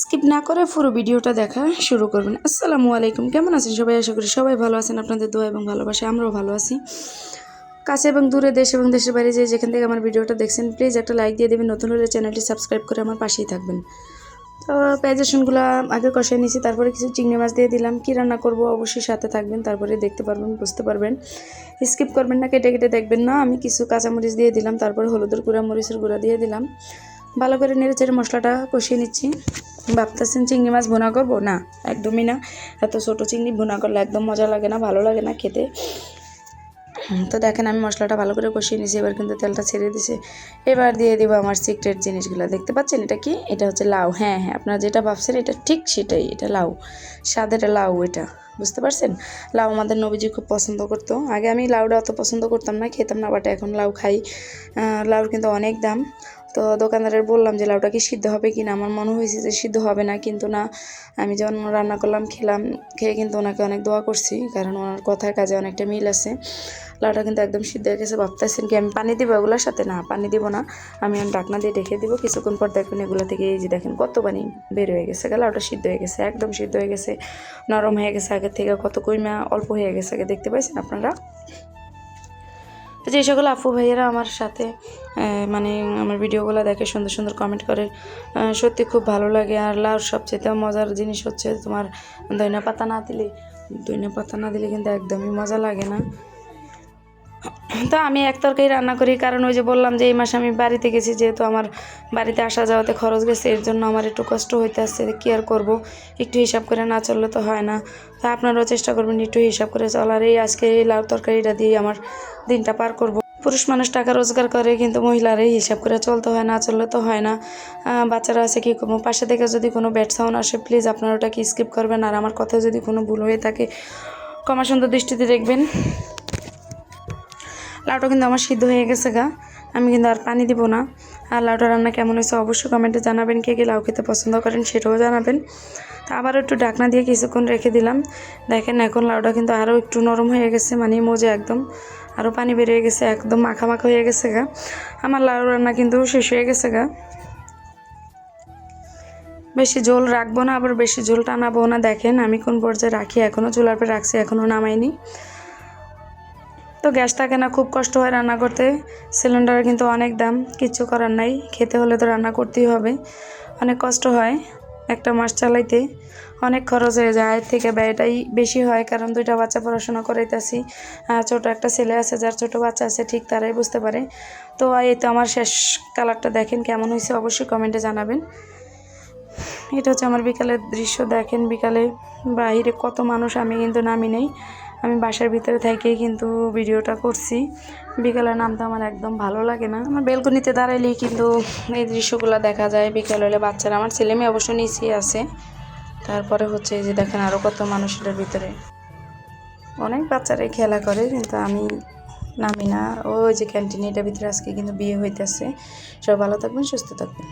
Skip না করে পুরো ভিডিওটা দেখা শুরু করবেন। আসসালামু আলাইকুম। কেমন আছেন সবাই? আশা করি সবাই ভালো আছেন। আপনাদের দোয়া এবং ভালোবাসা আমরাও ভালো আছি। কাছে এবং দূরে দেশ এবং দেশের বাইরে যে যেখান থেকে আমার ভিডিওটা দেখছেন প্লিজ একটা লাইক দিয়ে দেবেন। নতুন হলে চ্যানেলটি সাবস্ক্রাইব করে আমার পাশেই থাকবেন। তো পেঁয়াজ রসুনগুলো আগে কষাই নিয়েছি তারপরে কিছু চিংড়ি মাছ দিয়ে দিলাম। কী রান্না করব? অবশ্যই সাথে থাকবেন, তারপরে দেখতে পারবেন, বুঝতে পারবেন। স্কিপ করবেন না, কেটে কেটে দেখবেন না। আমি কিছু কাঁচামরিচ দিয়ে দিলাম, তারপরে হলুদের গুঁড়া, মরিচের গুঁড়া দিয়ে দিলাম। ভালো করে নেড়ে চেড়ে মশলাটা কষিয়ে নিচ্ছি। ভাবতেছেন চিংড়ি মাছ ভুনা করব? না, একদমই না। এত ছোটো চিংড়ি ভুনা করলে একদম মজা লাগে না, ভালো লাগে না খেতে। তো দেখেন, আমি মশলাটা ভালো করে কষিয়ে নিয়েছি, এবার কিন্তু তেলটা ছেড়ে দিছে। এবার দিয়ে দেবো আমার সিক্রেট জিনিসগুলো। দেখতে পাচ্ছেন এটা কি? এটা হচ্ছে লাউ। হ্যাঁ হ্যাঁ আপনারা যেটা ভাবছেন এটা ঠিক সেটাই, এটা লাউ। স্বাদের লাউ এটা, বুঝতে পারছেন? লাউ আমাদের নবীজি খুব পছন্দ করতো। আগে আমি লাউটা অত পছন্দ করতাম না, খেতাম না বাট এখন লাউ খাই। লাউর কিন্তু অনেক দাম। তো দোকানদারের বললাম যে লাউটা কি সিদ্ধ হবে কি না আমার মনে হয়েছে যে সিদ্ধ হবে না, কিন্তু না। আমি যখন রান্না করলাম, খেলাম, খেয়ে কিন্তু ওনাকে অনেক দোয়া করছি, কারণ ওনার কথার কাজে অনেকটা মিল আছে। লাউটা কিন্তু একদম সিদ্ধ হয়ে গেছে ভাবতেছেন কি, আমি পানি দিব এগুলোর সাথে? না, পানি দিব না। আমি ঢাকনা দিয়ে রেখে দিব। কিছুক্ষণ পর দেখবেন এগুলো থেকে এই যে দেখেন কত পানি বের হয়ে গেছে। লাউটা সিদ্ধ হয়ে গেছে, একদম সিদ্ধ হয়ে গেছে, নরম হয়ে গেছে আগের থেকে কত কইমা অল্প হয়ে গেছে আগে। দেখতে পাইছেন আপনারা? তো যে সকল আপু ভাইয়েরা আমার সাথে মানে আমার ভিডিওগুলো দেখে সুন্দর সুন্দর কমেন্ট করে সত্যি খুব ভালো লাগে। আর লাউ সবচেয়ে মজার জিনিস হচ্ছে তোমার দইনা পাতা না দিলে, দইনা পাতা না দিলে কিন্তু একদমই মজা লাগে না। তো আমি এক তরকারি রান্না করি, কারণ ওই যে বললাম যে এই মাসে আমি বাড়িতে গেছি, যেহেতু আমার বাড়িতে আসা যাওয়াতে খরচ গেছে, এর জন্য আমার একটু কষ্ট হইতে আসছে কি আর করব, একটু হিসাব করে না চললে তো হয় না। তা আপনারাও চেষ্টা করবেন একটু হিসাব করে চলার, এই আজকে এই লাউ তরকারিটা দিয়ে আমার দিনটা পার করব। পুরুষ মানুষ টাকা রোজগার করে, কিন্তু মহিলারাই হিসাব করে চলতে হয়, না চললে তো হয় না। বাচ্চারা আছে কী করব? পাশে থেকে যদি কোনো ব্যাড সাউন্ড আসে, প্লিজ আপনারা ওটাকে স্কিপ করবেন, আর আমার কথায় যদি কোনো ভুল হয়ে থাকে, ক্ষমা সুন্দর দৃষ্টিতে দেখবেন। লাউটা কিন্তু আমার সিদ্ধ হয়ে গেছে গা। আমি কিন্তু আর পানি দিব না। আর লাউটা রান্না কেমন হয়েছে অবশ্যই কমেন্টে জানাবেন। কে কে লাউ খেতে পছন্দ করেন সেটাও জানাবেন। তা আবার একটু ঢাকনা দিয়ে কিছুক্ষণ রেখে দিলাম। দেখেন এখন লাউটা কিন্তু আরও একটু নরম হয়ে গেছে মানে মজে একদম। আরও পানি বেরিয়ে গেছে, একদম মাখা মাখা হয়ে গেছে গা। আমার লাউ রান্না কিন্তু শেষ হয়ে গেছে গা। বেশি ঝোল রাখব না, আবার বেশি ঝোল টানাবো না। দেখেন আমি কোন পর্যায়ে রাখি এখনও চুলার পরে রাখছি এখনও নামাইনি। তো গ্যাস থাকে না খুব কষ্ট হয় রান্না করতে। সিলিন্ডারের কিন্তু অনেক দাম, কিচ্ছু করার নাই। খেতে হলে তো রান্না করতেই হবে। অনেক কষ্ট হয় একটা মাস চালাইতে। অনেক খরচ হয়ে যায়। এর থেকে ব্যয়টাই বেশি হয়, কারণ দুইটা বাচ্চা পড়াশোনা করাইতেছি। ছোট একটা ছেলে আছে, যার ছোট বাচ্চা আছে, ঠিক তারাই বুঝতে পারে। তো এই তো আমার শেষ কালারটা দেখেন, কেমন হয়েছে অবশ্যই কমেন্টে জানাবেন। এটা হচ্ছে আমার বিকালের দৃশ্য। দেখেন বিকালে বাইরে কত মানুষ, আমি কিন্তু নামি নেই। আমি বাসার ভিতরে থেকেই কিন্তু ভিডিওটা করছি। বিকালে নামতে আমার একদম ভালো লাগে না। আমার বেলকনিতে দাঁড়াইলেই কিন্তু এই দৃশ্যগুলো দেখা যায়। বিকাল হলে বাচ্চারা, আমার ছেলে মেয়ে অবশ্য নিচেই আছে। তারপরে হচ্ছে যে দেখেন আরও কত মানুষের ভিতরে। অনেক বাচ্চারাই খেলা করে, কিন্তু আমি নামি না। ওই যে ক্যান্টিন, এটার ভিতরে আজকে কিন্তু বিয়ে হইতেছে। সব ভালো থাকবেন, সুস্থ থাকবেন।